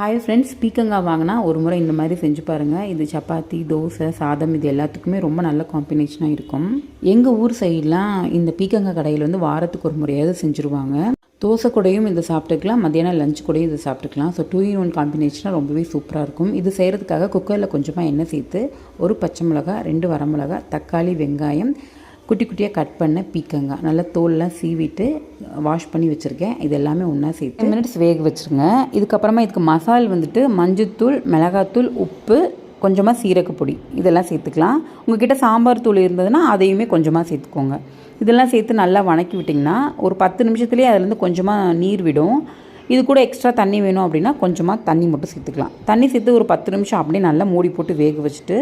Hi friends பீக்கங்காய் வாங்கினா ஒரு முறை இந்த மாதிரி செஞ்சு பாருங்கள் இது சப்பாத்தி தோசை சாதம் இது எல்லாத்துக்குமே ரொம்ப நல்ல காம்பினேஷனாக இருக்கும். எங்கள் ஊர் சைட்லாம் இந்த பீக்கங்காய் கடையில் வந்து வாரத்துக்கு ஒரு முறையாவது செஞ்சுருவாங்க. தோசை கூடையும் இது சாப்பிட்டுக்கலாம் மத்தியானம் லஞ்ச் கூடையும் இதை சாப்பிட்டுக்கலாம். ஸோ டூ இன் ஒன் காம்பினேஷனாக ரொம்பவே சூப்பராக இருக்கும். இது செய்கிறதுக்காக குக்கரில் கொஞ்சமாக எண்ணெய் சேர்த்து ஒரு பச்சை மிளகா ரெண்டு வரமிளகா தக்காளி வெங்காயம் குட்டி குட்டியாக கட் பண்ண பீக்கங்காய். நல்லா தோல்லாம் சீவிட்டு வாஷ் பண்ணி வச்சுருக்கேன். இது எல்லாமே ஒன்றா சேர்த்து. மினிட்ஸ் வேக வச்சுருங்க. இதுக்கப்புறமா இதுக்கு மசால் வந்துட்டு மஞ்சத்தூள் மிளகாத்தூள் உப்பு கொஞ்சமாக சீரகப்பொடி இதெல்லாம் சேர்த்துக்கலாம். உங்ககிட்ட சாம்பார் தூள் இருந்ததுன்னா அதையுமே கொஞ்சமாக சேர்த்துக்கோங்க. இதெல்லாம் சேர்த்து நல்லா வணக்கி விட்டிங்கன்னா ஒரு பத்து நிமிஷத்துலேயே அதுலேருந்து கொஞ்சமாக நீர் விடும். இது கூட எக்ஸ்ட்ரா தண்ணி வேணும் அப்படின்னா கொஞ்சமாக தண்ணி மட்டும் சேர்த்துக்கலாம். தண்ணி சேர்த்து ஒரு பத்து நிமிஷம் அப்படியே நல்லா மூடி போட்டு வேக வச்சுட்டு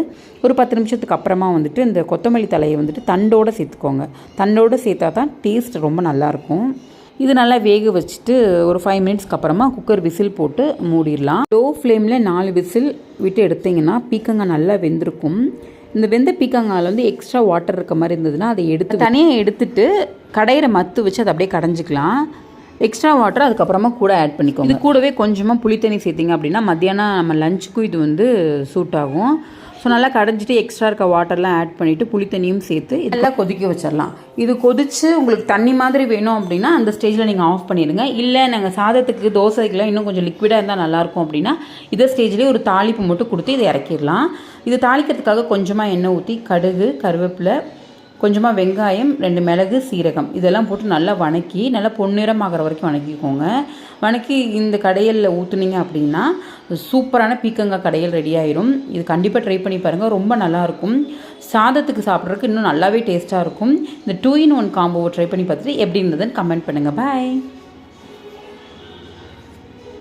ஒரு பத்து நிமிஷத்துக்கு அப்புறமா வந்துட்டு இந்த கொத்தமல்லி தலையை வந்துட்டு தண்டோடு சேர்த்துக்கோங்க. தண்டோடு சேர்த்தா தான் டேஸ்ட் ரொம்ப நல்லாயிருக்கும் இது நல்லா வேக வச்சுட்டு ஒரு ஃபைவ் மினிட்ஸ்க்கு அப்புறமா குக்கர் விசில் போட்டு மூடிடலாம். லோ ஃப்ளேமில் நாலு விசில் விட்டு எடுத்திங்கன்னா பீக்கங்காய் நல்லா வெந்திருக்கும். இந்த வெந்த பீக்கங்காயில் வந்து எக்ஸ்ட்ரா வாட்டர் இருக்க மாதிரி இருந்ததுன்னா அதை எடுத்து தனியாக எடுத்துட்டு கடையிற மத்து வச்சு அதை அப்படியே கடைஞ்சிக்கலாம். எக்ஸ்ட்ரா வாட்டர் அதுக்கப்புறமா கூட ஆட் பண்ணிக்கோங்க. இது கூடவே கொஞ்சமாக புளித்தண்ணி சேர்த்திங்க அப்படின்னா மத்தியானம் நம்ம லஞ்சுக்கும் இது வந்து சூட் ஆகும். ஸோ நல்லா கடைஞ்சிட்டு எக்ஸ்ட்ரா இருக்க வாட்டர்லாம் ஆட் பண்ணிவிட்டு புளித்தண்ணியும் சேர்த்து இதெல்லாம் கொதிக்க வச்சிடலாம் இது கொதித்து உங்களுக்கு தண்ணி மாதிரி வேணும் அப்படின்னா அந்த ஸ்டேஜில் நீங்கள் ஆஃப் பண்ணிடுங்க. இல்லை நாங்கள் சாதத்துக்கு தோசைக்கெல்லாம் இன்னும் கொஞ்சம் லிக்விடாக இருந்தால் நல்லாயிருக்கும் அப்படின்னா இதே ஸ்டேஜ்லேயே ஒரு தாளிப்பு மட்டும் கொடுத்து இதை இறக்கிடலாம். இது தாளிக்கிறதுக்காக கொஞ்சமாக எண்ணெய் ஊற்றி கடுகு கருவேப்பிலை கொஞ்சமாக வெங்காயம் ரெண்டு மிளகு சீரகம். இதெல்லாம் போட்டு நல்லா வணக்கி நல்லா பொன்னிறம் வரைக்கும் வணக்கிக்கோங்க. வணக்கி இந்த கடையலில் ஊற்றுனீங்க அப்படின்னா சூப்பரான பீக்கங்காய் கடையல் ரெடி ஆயிரும். இது கண்டிப்பாக ட்ரை பண்ணி பாருங்கள் ரொம்ப நல்லாயிருக்கும் சாதத்துக்கு சாப்பிட்றதுக்கு இன்னும் நல்லாவே டேஸ்ட்டாக இருக்கும். இந்த டூ இன் ஒன் காம்போவை ட்ரை பண்ணி பார்த்துட்டு எப்படி இருந்ததுன்னு கமெண்ட் பண்ணுங்கள் பாய்